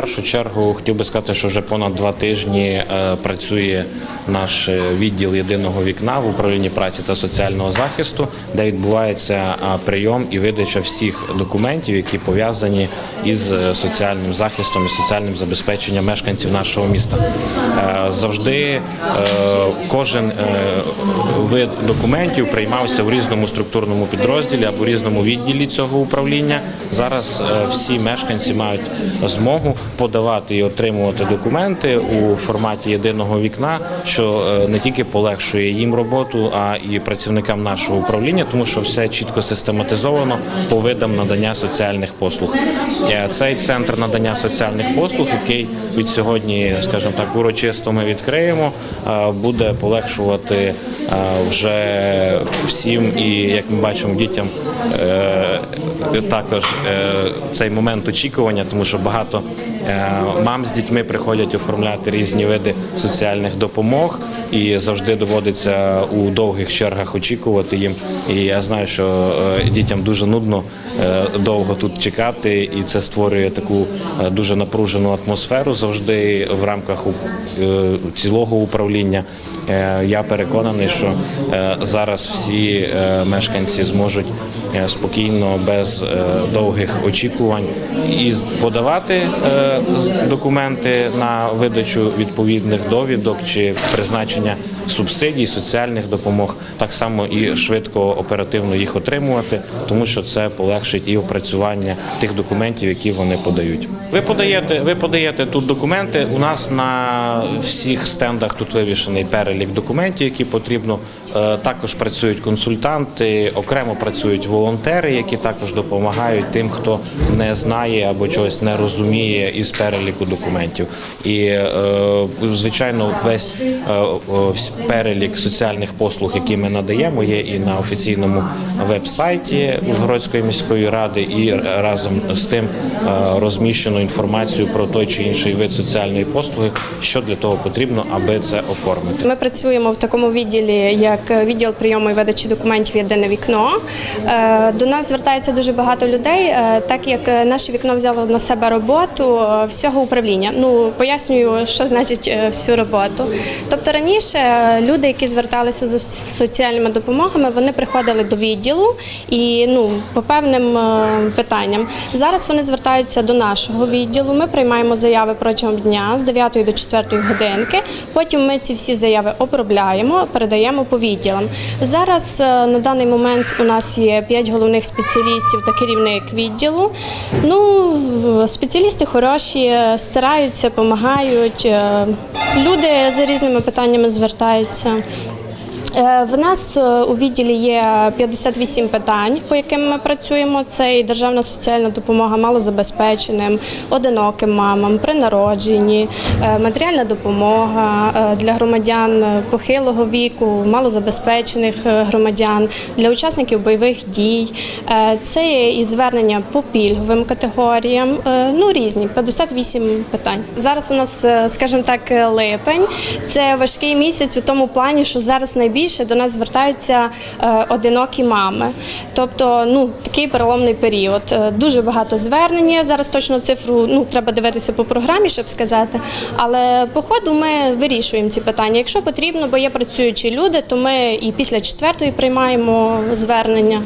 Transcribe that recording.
першу чергу хотів би сказати, що вже понад два тижні е, працює наш е, відділ єдиного вікна в управлінні праці та соціального захисту, де відбувається прийом і видача всіх документів, які пов'язані із е, соціальним захистом і соціальним забезпеченням мешканців нашого міста. Завжди кожен вид документів приймався в різному структурному підрозділі або різному відділі цього управління. Зараз всі мешканці мають змогу подавати і отримувати документи у форматі єдиного вікна, що е, не тільки полегшує їм роботу, а і працівникам нашого управління, тому що все чітко систематизовано по видам надання соціальних послуг. Е, Цей центр надання соціальних послуг, який від сьогодні, скажімо так, урочисто ми відкриємо, е, буде полегшувати вже всім і як ми бачимо дітям також цей момент очікування, тому що багато мам з дітьми приходять оформляти різні види соціальних допомог, і завжди доводиться у довгих чергах очікувати їм. І я знаю, що е, дітям дуже нудно е, довго тут чекати, і це створює таку е, дуже напружену атмосферу завжди в рамках е, цілого управління. Е, Я переконаний, що е, зараз всі е, мешканці зможуть е, спокійно, без е, довгих очікувань і подавати е, документи на видачу відповідних довідок чи призначення субсидій, соціальних допомог, так само і швидко оперативно їх отримувати, тому що це полегшить і опрацювання тих документів, які вони подають. Ви подаєте, ви подаєте тут документи. У нас на всіх стендах тут вивішений перелік документів, які потрібно. Е, Також працюють консультанти, окремо працюють волонтери, які також допомагають тим, хто не знає або чогось не розуміє із переліку документів. І е, звичайно, весь е, перелік соціальних послуг, які ми надаємо, є і на офіційному веб-сайті Ужгородської міської ради, і разом з тим розміщено інформацію про той чи інший вид соціальної послуги, що для того потрібно, аби це оформити. Ми працюємо в такому відділі, як відділ прийому і видачі документів Єдине вікно. Е, До нас звертається дуже багато людей, е, так як е, наше вікно взяло на себе роботу е, всього управління. Ну пояснюю, що значить е, всю роботу. Тобто раніше е, люди, які зверталися за соціальними допомогами, вони приходили до відділу і ну по певним е, питанням. Зараз вони звертаються до нашого відділу. Ми приймаємо заяви протягом дня з 9 до 4 годинки. Потім ми ці всі заяви обробляємо, передаємо по відділам. Зараз е, на даний момент у нас є 5 головних спеціалістів та керівник відділу. Ну, спеціалісти хороші, е, стараються, допомагають. е, Люди за різними питаннями звертаються. Е, В нас е, у відділі є 58 питань, по яким ми працюємо. Це і державна соціальна допомога малозабезпеченим, одиноким мамам, при народженні, е, матеріальна допомога для громадян похилого віку, малозабезпечених громадян, для учасників бойових дій. Це є і звернення по пільговим категоріям. Ну різні 58 питань. Зараз у нас, скажімо так, липень. Це важкий місяць у тому плані, що зараз найбільше до нас звертаються е, одинокі мами. Тобто, ну такий переломний період. Е, Дуже багато звернень. Зараз точно цифру ну треба дивитися по програмі, щоб сказати. Але по ходу ми вирішуємо ці питання. Якщо потрібно, бо є працюючі люди, то ми і після четвертої приймаємо звернення.